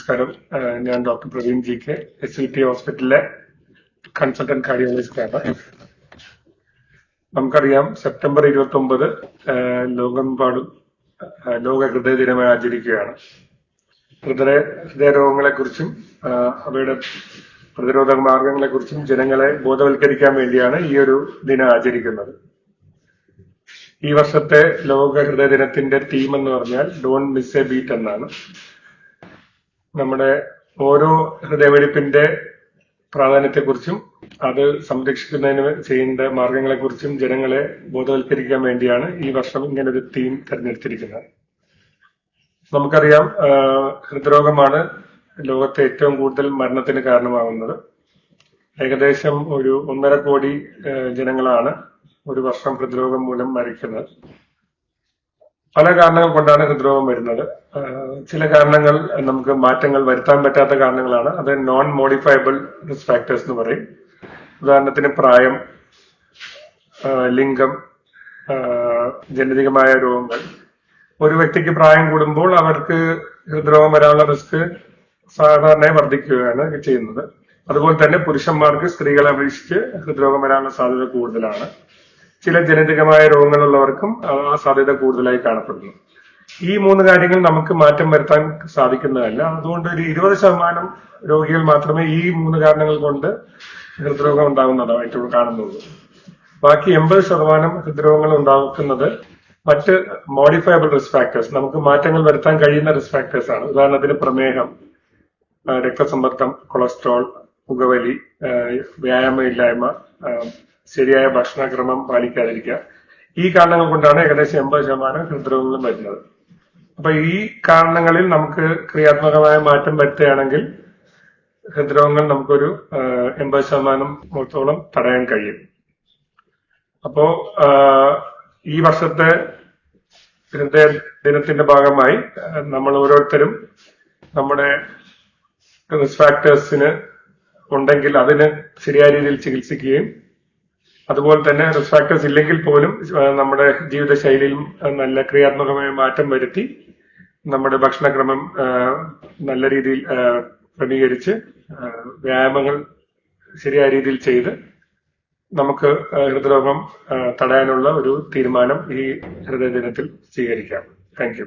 നമസ്കാരം. ഞാൻ doctor Praveen G K S V T ഹോസ്പിറ്റലിലെ കൺസൾട്ടന്റ് കാർഡിയോളജിസ്റ്റാണ്. നമുക്കറിയാം സെപ്റ്റംബർ ഇരുപത്തി ഒമ്പത് ലോകമെമ്പാടും ലോക ഹൃദയ ദിനമായി ആചരിക്കുകയാണ്. ഹൃദയ ഹൃദയരോഗങ്ങളെ കുറിച്ചും അവയുടെ പ്രതിരോധ മാർഗങ്ങളെ കുറിച്ചും ജനങ്ങളെ ബോധവൽക്കരിക്കാൻ വേണ്ടിയാണ് ഈ ഒരു ദിനം ആചരിക്കുന്നത്. ഈ വർഷത്തെ ലോക ഹൃദയ ദിനത്തിന്റെ തീം എന്ന് പറഞ്ഞാൽ ഡോൺ മിസ് എ ബീറ്റ് എന്നാണ്. നമ്മുടെ ഓരോ ഹൃദയമിടിപ്പിന്റെ പ്രാധാന്യത്തെക്കുറിച്ചും അത് സംരക്ഷിക്കുന്നതിന് ചെയ്യേണ്ട മാർഗങ്ങളെക്കുറിച്ചും ജനങ്ങളെ ബോധവൽക്കരിക്കാൻ വേണ്ടിയാണ് ഈ വർഷം ഇങ്ങനെ ഒരു തീം തെരഞ്ഞെടുത്തിരിക്കുന്നത്. നമുക്കറിയാം ഹൃദ്രോഗമാണ് ലോകത്തെ ഏറ്റവും കൂടുതൽ മരണത്തിന് കാരണമാകുന്നത്. ഏകദേശം ഒരു ഒന്നര കോടി ജനങ്ങളാണ് ഒരു വർഷം ഹൃദ്രോഗം മൂലം മരിക്കുന്നത്. പല കാരണങ്ങൾ കൊണ്ടാണ് ഹൃദ്രോഗം വരുന്നത്. ചില കാരണങ്ങൾ നമുക്ക് മാറ്റങ്ങൾ വരുത്താൻ പറ്റാത്ത കാരണങ്ങളാണ്. അത് നോൺ മോഡിഫയബിൾ റിസ്ക് ഫാക്ടേഴ്സ് എന്ന് പറയും. ഉദാഹരണത്തിന് പ്രായം ലിംഗം ജനിതകമായ രോഗങ്ങൾ. ഒരു വ്യക്തിക്ക് പ്രായം കൂടുമ്പോൾ അവർക്ക് ഹൃദ്രോഗം വരാനുള്ള റിസ്ക് സാധാരണയായി വർദ്ധിക്കുകയാണ് ചെയ്യുന്നത്. അതുപോലെ തന്നെ പുരുഷന്മാർക്ക് സ്ത്രീകളെ അപേക്ഷിച്ച് ഹൃദ്രോഗം വരാനുള്ള സാധ്യത കൂടുതലാണ്. ചില ജനിതകമായ രോഗങ്ങളുള്ളവർക്കും ആ സാധ്യത കൂടുതലായി കാണപ്പെടുന്നു. ഈ മൂന്ന് കാര്യങ്ങൾ നമുക്ക് മാറ്റം വരുത്താൻ സാധിക്കുന്നതല്ല. അതുകൊണ്ട് ഒരു ഇരുപത് ശതമാനം രോഗികൾ മാത്രമേ ഈ മൂന്ന് കാരണങ്ങൾ കൊണ്ട് ഹൃദ്രോഗം ഉണ്ടാകുന്നതായിട്ട് കാണുന്നുള്ളൂ. ബാക്കി എൺപത് ശതമാനം ഹൃദ്രോഗങ്ങൾ ഉണ്ടാക്കുന്നത് മറ്റ് മോഡിഫയബിൾ റിസ്ക് ഫാക്ടേഴ്സ് നമുക്ക് മാറ്റങ്ങൾ വരുത്താൻ കഴിയുന്ന റിസ്ക് ഫാക്ടേഴ്സ് ആണ്. ഉദാഹരണത്തിന് പ്രമേഹം രക്തസമ്മർദ്ദം കൊളസ്ട്രോൾ പുകവലി വ്യായാമ ആ, ശരിയായ ഭക്ഷണക്രമം പാലിക്കാതിരിക്കുക. ഈ കാരണങ്ങൾ കൊണ്ടാണ് ഏകദേശം എൺപത് ശതമാനം ഹൃദ്രോഗങ്ങളും വരുന്നത്. അപ്പൊ ഈ കാരണങ്ങളിൽ നമുക്ക് ക്രിയാത്മകമായ മാറ്റം വരുത്തുകയാണെങ്കിൽ ഹൃദ്രോഗങ്ങൾ നമുക്കൊരു എൺപത് ശതമാനം മുഖത്തോളം തടയാൻ കഴിയും. അപ്പോ ഈ വർഷത്തെ ഹൃദയ ദിനത്തിന്റെ ഭാഗമായി നമ്മൾ ഓരോരുത്തരും നമ്മുടെ റിസ്ക് ഫാക്ടേഴ്സിന് ഉണ്ടെങ്കിൽ അതിന് ശരിയായ രീതിയിൽ ചികിത്സിക്കുകയും അതുപോലെ തന്നെ റിസ്ക് ഫാക്ടേഴ്സ് ഇല്ലെങ്കിൽ പോലും നമ്മുടെ ജീവിതശൈലിയിൽ നല്ല ക്രിയാത്മകമായ മാറ്റം വരുത്തി നമ്മുടെ ഭക്ഷണക്രമം നല്ല രീതിയിൽ ക്രമീകരിച്ച് വ്യായാമങ്ങൾ ശരിയായ രീതിയിൽ ചെയ്ത് നമുക്ക് ഹൃദ്രോഗം തടയാനുള്ള ഒരു തീരുമാനം ഈ ഹൃദയ ദിനത്തിൽ സ്വീകരിക്കാം. താങ്ക്